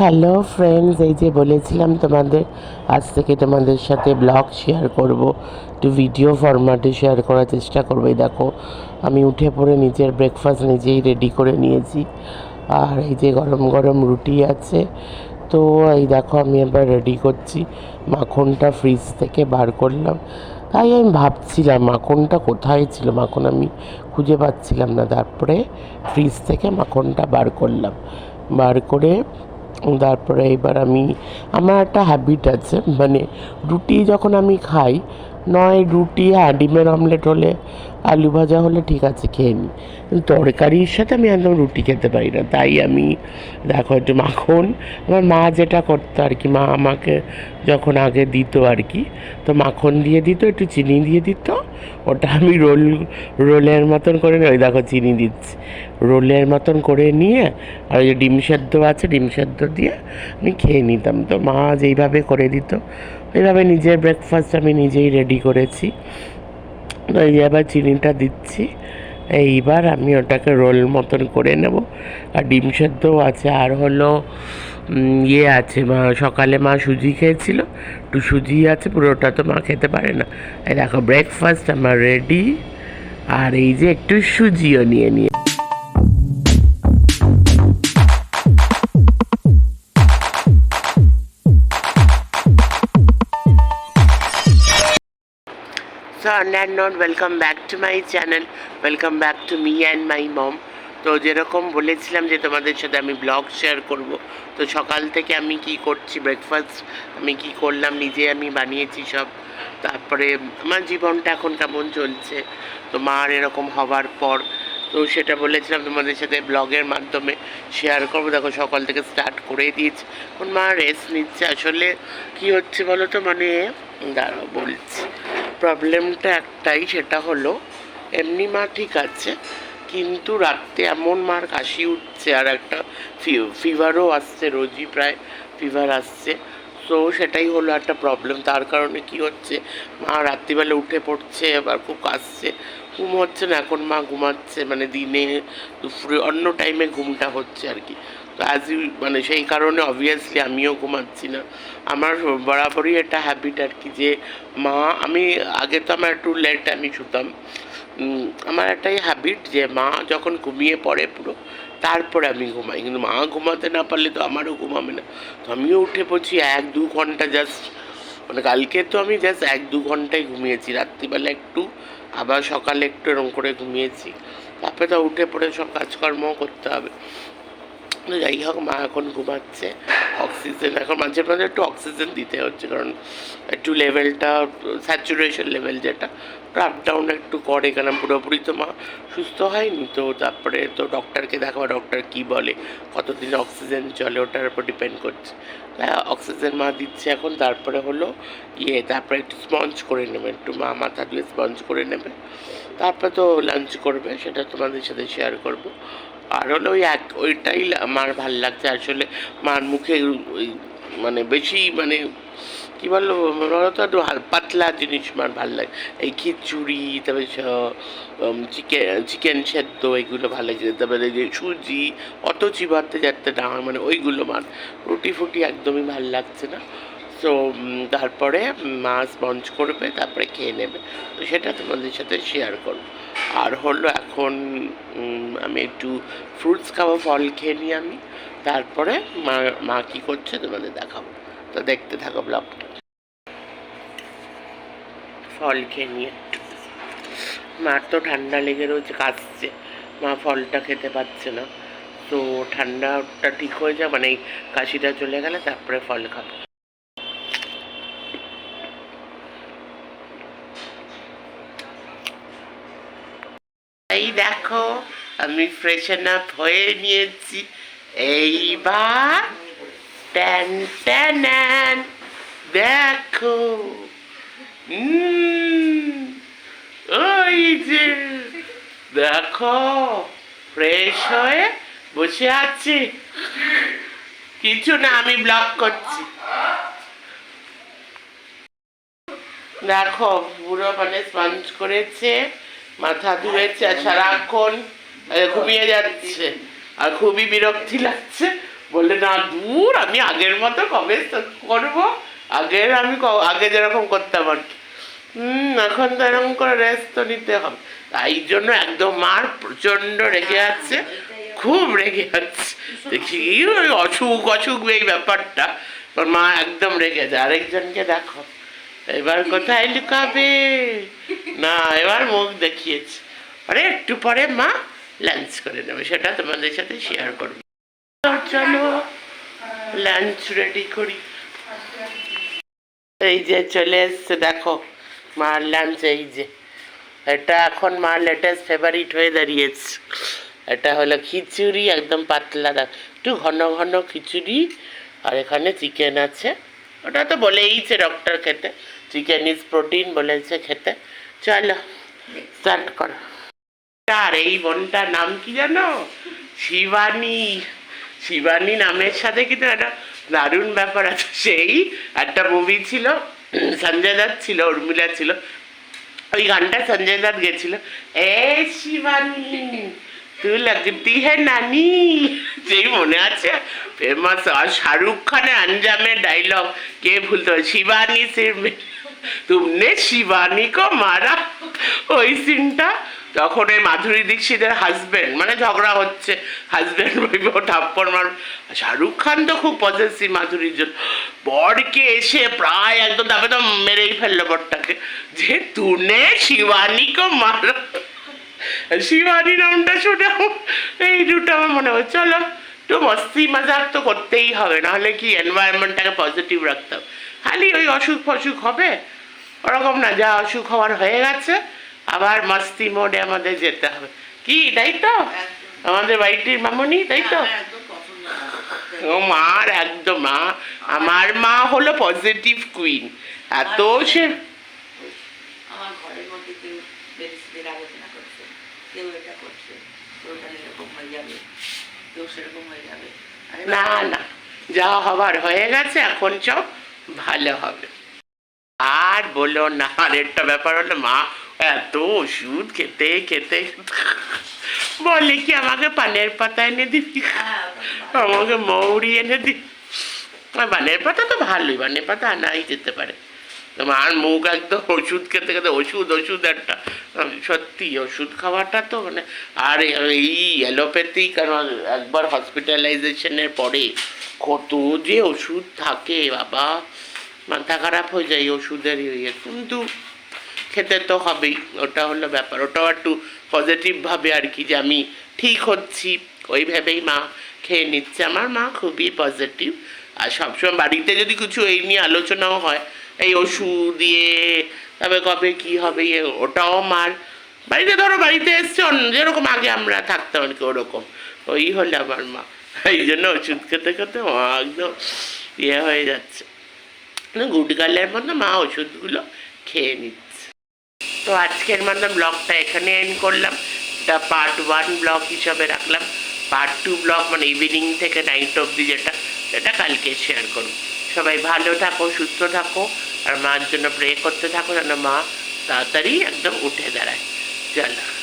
Hello friends এই যে বলেছিলাম তোমাদের, আজ থেকে তোমাদের সাথে ব্লগ শেয়ার করব। একটু ভিডিও ফরম্যাটে শেয়ার করার চেষ্টা করব। এই দেখো, আমি উঠে পড়ে নিজের ব্রেকফাস্ট নিজেই রেডি করে নিয়েছি। আর এই যে গরম গরম রুটি আছে, তো এই দেখো, আমি এবার রেডি করছি। মাখনটা ফ্রিজ থেকে বার করলাম। তাই আমি ভাবছিলাম, মাখনটা কোথায় ছিল? মাখন আমি খুঁজে পাচ্ছিলাম না। তারপরে ফ্রিজ থেকে মাখনটা বার করলাম। বার করে তারপরে এবার আমি, আমার একটা হ্যাবিট আছে মানে রুটি যখন আমি খাই, নয় রুটি আর ডিমের অমলেট হলে, আলু ভাজা হলে ঠিক আছে, খেয়ে নিই। কিন্তু তরকারির সাথে আমি একদম রুটি খেতে পারি না। তাই আমি, দেখো, একটু মাখন, আমার মা যেটা করতো আর কি, মা আমাকে যখন আগে দিত আর কি, তো মাখন দিয়ে দিত, একটু চিনি দিয়ে দিত ওটা আমি রোল, রোলের মতন করে নিই। ওই দেখো চিনি দিচ্ছি। রোলের মতন করে নিয়ে আর ওই যে ডিম সেদ্ধ আছে, ডিম সেদ্ধ দিয়ে আমি খেয়ে নিতাম। তো মা যেইভাবে করে দিত। ওইভাবে নিজের ব্রেকফাস্ট আমি নিজেই রেডি করেছি। তো এই আবার চিনিটা দিচ্ছি। এইবার আমি ওটাকে রোল মতন করে নেব। আর ডিম সেদ্ধও আছে। আর হলো ইয়ে আছে মা সকালে মা সুজি খেয়েছিল একটু সুজি আছে পুরোটা তো মা খেতে পারে না এই দেখো ব্রেকফাস্ট আমার রেডি আর এই যে একটু সুজিও নিয়ে নিয়ে So on that note, welcome back to my channel. Welcome back to me my mom. তো যেরকম বলেছিলাম যে তোমাদের সাথে আমি ব্লগ শেয়ার করব, তো সকাল থেকে আমি কি করছি ব্রেকফাস্ট আমি কি করলাম, নিজে আমি বানিয়েছি সব, তারপরে আমার জীবনটা এখন কেমন চলছে, তো মার এরকম হওয়ার পর, তো সেটা বলেছিলাম তোমাদের সাথে ব্লগের মাধ্যমে শেয়ার করব, দেখো সকাল থেকে স্টার্ট করে দিয়েছি, এখন মা রেস্ট নিচ্ছে, আসলে কি হচ্ছে বলো তো মানে দাঁড়াও বলছি প্রবলেমটা একটাই, সেটা হলো, এমনি মা ঠিক আছে কিন্তু রাত্রে এমন মার কাশি উঠছে আর একটা ফিভারও আসছে, রোজই প্রায় ফিভার আসছে। তো সেটাই হলো একটা প্রবলেম তার কারণে কি হচ্ছে, মা রাত্রিবেলা উঠে পড়ছে, আবার খুব কাশছে। ঘুম হচ্ছে না, এখন মা ঘুমাচ্ছে মানে দিনে দুপুরে অন্য টাইমে ঘুমটা হচ্ছে আর কি। তো অ্যাজ ইউ মানে সেই কারণে অবভিয়াসলি আমিও ঘুমাচ্ছি না। আমার বরাবরই একটা হ্যাবিট আর কি যে, মা, আমি, আগে তো আমার একটু লেট আমি শুতাম। আমার একটাই হ্যাবিট যে মা যখন ঘুমিয়ে পড়ে পুরো, তারপরে আমি ঘুমাই। কিন্তু মা ঘুমাতে না পারলে তো আমারও ঘুমাবে না। তো আমিও উঠে পড়ছি এক দু ঘণ্টা জাস্ট মানে কালকে তো আমি জাস্ট এক দু ঘন্টাই ঘুমিয়েছি। রাত্রিবেলা একটু, আবার সকালে একটু এরকম করে ঘুমিয়েছি। তারপরে তো উঠে পড়ে সব কাজকর্মও করতে হবে। যাই হোক, মা এখন ঘুমাচ্ছে। অক্সিজেন এখন মাঝে মাঝে একটু অক্সিজেন দিতে হচ্ছে, কারণ একটু লেভেলটা স্যাচুরেশন লেভেল যেটা আপ ডাউন একটু করে কারণ পুরোপুরি তো মা সুস্থ হয়নি। তো তারপরে তো ডক্টরকে দেখাবো ডক্টর কি বলে, কতদিন অক্সিজেন চলে, ওটার উপর ডিপেন্ড করছে। অক্সিজেন মা দিচ্ছে এখন, তারপরে হলো ইয়ে তারপরে একটু স্পঞ্জ করে নেবে, একটু মা মাথা ধুয়ে স্পঞ্জ করে নেবে। তারপরে তো লাঞ্চ করবে, সেটা তোমাদের সাথে শেয়ার করব। হলো ওই এক, ওইটাই আমার ভালো লাগছে। আসলে মার মুখে ওই মানে বেশি মানে কী বলল বলো তো একটু পাতলা জিনিস আমার ভালো লাগে। এই খিচুড়ি, তারপরে চিকেন চিকেন সেদ্ধ, এগুলো ভালো লাগছে। তারপরে যে সুজি, অত চিবাতে যাতে না হয় মানে ওইগুলো মার রুটি ফুটি একদমই ভালো লাগছে না। তো তারপরে মা স্পঞ্জ করবে, তারপরে খেয়ে নেবে। তো সেটা তোমাদের সাথে শেয়ার করব। আর হলো এখন আমি একটু ফ্রুটস খাব, ফল খেয়ে নিই আমি। তারপরে মা মা কী করছে তোমাদের দেখাবো। তো দেখতে থাকো ব্লগটা। ফল খেয়ে নিয়ে একটু। মার তো ঠান্ডা লেগে রয়েছে, কাশছে। মা ফলটা খেতে পাচ্ছে না। তো ঠান্ডাটা ঠিক হয়ে যায় মানে কাশিটা চলে গেলে তারপরে ফল খাব। এই দেখো, আমি ফ্রেশন আপ হয়ে নিয়েছি। এইবার ট্যান ট্যান দেখো। ওই যে, দেখো ফ্রেশ হয়ে বসে আছি। কিছু না, আমি ব্লক করছি। দেখো পুরো মানে স্পঞ্জ করেছে। মাথা আর সারাক্ষণ ঘুমিয়ে যাচ্ছে। আর খুবই বিরক্তি লাগছে। বললে, না দূর, আমি আগের মতো কবে করব? আগের আমি আগে যেরকম করতাম আর কি। হুম, এখন তো এরকম করে রেস্ট তো নিতে হবে। তাই জন্য একদম মার প্রচণ্ড রেগে আছে, খুব রেগে আছে। দেখি, ওই অসুখ অসুখ এই ব্যাপারটা। মা একদম রেগে যায়। আরেকজনকে দেখো। এবার কোথায় লুকাবে? না, এবার মুখ দেখিয়েছে। আরে একটু পরে মা লাঞ্চ করে নেবে, সেটা তোমাদের সাথে শেয়ার করব। চলো লাঞ্চ রেডি করি। এই যে চলে এসছে, দেখো, মার লাঞ্চ এই যে। এটা এখন মার লেটেস্ট ফেভারিট হয়ে দাঁড়িয়েছে। এটা হলো খিচুড়ি, একদম পাতলা দা একটু ঘন ঘন খিচুড়ি, আর এখানে চিকেন আছে। ওটা তো বলেইছে ডক্টর খেতে। চিকেন ইজ প্রোটিন বলেছে খেতে। চলো স্টার্ট করো। আর এই বোনটার নাম কি জানো? শিবানী। শিবানী নামের সাথে কিন্তু একটা দারুণ ব্যাপার আছে। সেই একটা মুভি ছিল, সঞ্জয় দত্ত ছিল, উর্মিলা ছিল। ওই গানটা সঞ্জয় দত্ত গেছিল। এ শিবানী, তুই লাগতি হ্যাঁ নানি। যেই মনে আছে ফেমাস আর শাহরুখ খানের আঞ্জামের ডাইলগ কে ভুলতে? পারে শিবানী। সির তুমনে শিবানী কো মারা ওই সিনটা তখন ওই মাধুরী দীক্ষিতের হাজবেন্ড মানে ঝগড়া হচ্ছে হাজবেন্ড বইব থাপ্পড় মার শাহরুখ খান তো খুব পজেসিভ মাধুরীর জন্য বরকে এসে প্রায় একদম তারপরে তো মেরেই ফেলল বরটাকে যে তুনে শিবানীকে মারা শিবানী নামটা শুনে এই দুটো আমার মনে হয়। চলো। একটু মস্তি মজাক তো করতেই হবে নাহলে কি এনভায়রনমেন্টটাকে পজিটিভ রাখতে হবে খালি ওই অসুখ ফসুখ হবে ওরকম না যা অসুখ হওয়ার হয়ে গেছে আবার মস্তি মোডে আমাদের যেতে হবে। কি তাই তো? আমাদের বাড়িটির মামনি তাই তো। ও মার একদম মা। আমার মা হলো পজিটিভ কুইন এত সে কেউ এটা করছে এরকম হয়ে যাবে। কেউ সেরকম হয়ে যাবে। না না যা হবার হয়ে গেছে এখন সব ভালো হবে। আর বলো না আর একটা ব্যাপার হলো মা এত ওষুধ খেতে খেতে বলে কি আমাকে পানের পাতা এনে দিবি? হ্যাঁ। আমাকে মৌরি এনে দি পানের পাতা তো ভালোই বানের পাতা আনাই যেতে পারে। আমার মুখ একদম ওষুধ খেতে খেতে, ওষুধ ওষুধ একটা। সত্যি, ওষুধ খাওয়াটা তো মানে আর এই অ্যালোপ্যাথি কারণ একবার হসপিটালাইজেশনের পরে কত যে ওষুধ থাকে, বাবা। মাথা খারাপ হয়ে যায় ওষুধের ইয়ে। কিন্তু খেতে তো হবেই, ওটা হলো ব্যাপার। ওটাও একটু পজিটিভভাবে আর কি, যে আমি ঠিক হচ্ছি। ওইভাবেই মা খেয়ে নিচ্ছে। আমার মা খুবই পজিটিভ আর সবসময় বাড়িতে যদি কিছু এই নিয়ে আলোচনাও হয় এই ওষুধ দিয়ে তবে কবে কি হবে ইয়ে ওটাও মার বাড়িতে ধরো, বাড়িতে এসছে যেরকম আগে আমরা থাকতাম আর কি, ওরকম। ওই হলো আমার মা। এই জন্য ওষুধ খেতে খেতে মা একদম ইয়ে হয়ে যাচ্ছে। গুড গার্লের মতো মা ওষুধগুলো খেয়ে নিচ্ছে। তো আজকের মতো ব্লগটা এখানে এন্ড করলাম। এটা পার্ট ওয়ান ব্লগ হিসাবে রাখলাম। পার্ট টু ব্লগ মানে ইভিনিং থেকে নাইট অবধি যেটা, সেটা কালকে শেয়ার করুন সবাই ভালো থাকো, সুস্থ থাকো। আর মার জন্য প্রে করতে থাকো যেন মা তাড়াতাড়ি একদম উঠে দাঁড়ায়। চলো।